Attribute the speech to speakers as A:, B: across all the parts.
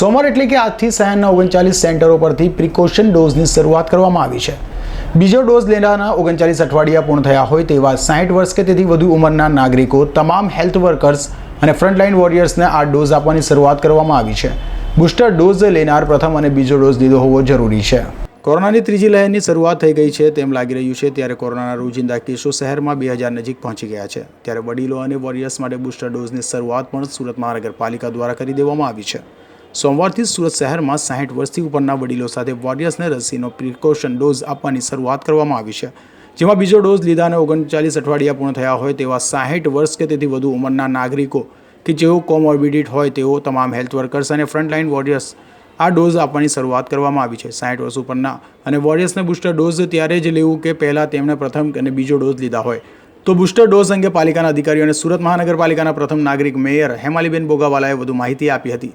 A: સોમવાર એટલે કે આજથી શહેરના ઓગણચાલીસ સેન્ટરો પરથી પ્રિકોશન ડોઝની શરૂઆત કરવામાં આવી છે. બીજો ડોઝ લેનારના ઓગણચાલીસ અઠવાડિયા પૂર્ણ થયા હોય તેવા સાહીઠ વર્ષ કે તેથી વધુ ઉંમરના નાગરિકો, તમામ હેલ્થ વર્કર્સ અને ફ્રન્ટલાઇન વોરિયર્સને આ ડોઝ આપવાની શરૂઆત કરવામાં આવી છે. બુસ્ટર ડોઝ લેનાર પ્રથમ અને બીજો ડોઝ લીધો હોવો જરૂરી છે. કોરોનાની ત્રીજી લહેરની શરૂઆત થઈ ગઈ છે તેમ લાગી રહ્યું છે ત્યારે કોરોનાના રોજિંદા કેસો શહેરમાં બે હજાર નજીક પહોંચી ગયા છે. ત્યારે વડીલો અને વોરિયર્સ માટે બુસ્ટર ડોઝની શરૂઆત પણ સુરત મહાનગરપાલિકા દ્વારા કરી દેવામાં આવી છે. સોમવારથી સુરત શહેરમાં સાહીઠ વર્ષથી ઉપરના વડીલો સાથે વોરિયર્સને રસીનો પ્રિકોશન ડોઝ આપવાની શરૂઆત કરવામાં આવી છે, જેમાં બીજો ડોઝ લીધાને ઓગણચાલીસ અઠવાડિયા પૂર્ણ થયા હોય તેવા સાહીઠ વર્ષ કે તેથી વધુ ઉંમરના નાગરિકો કે જેઓ કોમોર્બિડિટ હોય તેઓ તમામ હેલ્થ વર્કર્સ અને ફ્રન્ટલાઇન વોરિયર્સ આ ડોઝ આપવાની શરૂઆત કરવામાં આવી છે. સાઠ વર્ષ ઉપરના અને વોરિયર્સને બુસ્ટર ડોઝ ત્યારે જ લેવું કે પહેલાં તેમણે પ્રથમ અને બીજો ડોઝ લીધા હોય. તો બુસ્ટર ડોઝ અંગે પાલિકાના અધિકારીઓ અને સુરત મહાનગરપાલિકાના પ્રથમ નાગરિક મેયર હેમાલીબેન બોગાવાલાએ વધુ માહિતી આપી હતી.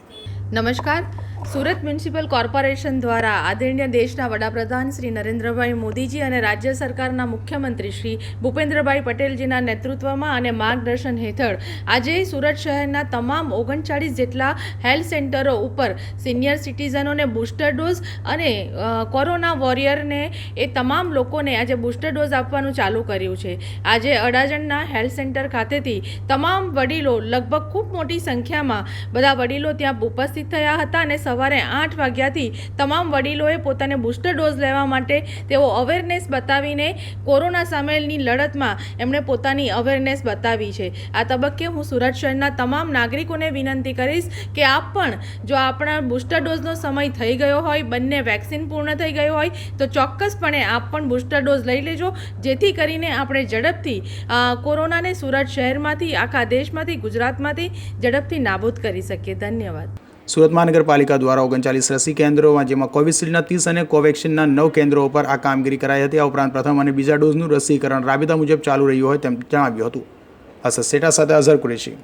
B: નમસ્કાર સુરત મ્યુનિસિપલ કોર્પોરેશન દ્વારા આદરણીય દેશના વડાપ્રધાન શ્રી નરેન્દ્રભાઈ મોદીજી અને રાજ્ય સરકારના મુખ્યમંત્રી શ્રી ભૂપેન્દ્રભાઈ પટેલજીના નેતૃત્વમાં અને માર્ગદર્શન હેઠળ આજે સુરત શહેરના તમામ ઓગણચાળીસ જેટલા હેલ્થ સેન્ટરો ઉપર સિનિયર સિટીઝનોને બૂસ્ટર ડોઝ અને કોરોના વોરિયરને એ તમામ લોકોને આજે બૂસ્ટર ડોઝ આપવાનું ચાલુ કર્યું છે. આજે અડાજણના હેલ્થ સેન્ટર ખાતેથી તમામ વડીલો, લગભગ ખૂબ મોટી સંખ્યામાં બધા વડીલો ત્યાં ઉપસ્થિત થયા હતા અને સવારે આઠ વાગ્યાથી તમામ વડીલોએ પોતાને બૂસ્ટર ડોઝ લેવા માટે તેઓ અવેરનેસ બતાવીને કોરોના સામેની લડતમાં એમણે પોતાની અવેરનેસ બતાવી છે. આ તબક્કે હું સુરત શહેરના તમામ નાગરિકોને વિનંતી કરીશ કે આપ પણ જો આપણા બૂસ્ટર ડોઝનો સમય થઈ ગયો હોય, બંને વેક્સિન પૂર્ણ થઈ ગયો હોય, તો ચોક્કસપણે આપ પણ બૂસ્ટર ડોઝ લઈ લેજો. જેથી કરીને આપણે ઝડપથી કોરોનાને સુરત શહેરમાંથી, આખા દેશમાંથી, ગુજરાતમાંથી ઝડપથી નાબૂદ કરી શકીએ. ધન્યવાદ.
A: સુરત મહાનગરપાલિકા દ્વારા ઓગણચાલીસ રસી કેન્દ્રોમાં, જેમાં કોવિશિલ્ડના ત્રીસ અને કોવેક્સિનના નવ કેન્દ્રો ઉપર આ કામગીરી કરાઈ હતી. આ ઉપરાંત પ્રથમ અને બીજા ડોઝનું રસીકરણ રાબેતા મુજબ ચાલુ રહ્યું હોય તેમ જણાવ્યું હતું. અસર સેટા સાથે અઝર કુરેશી.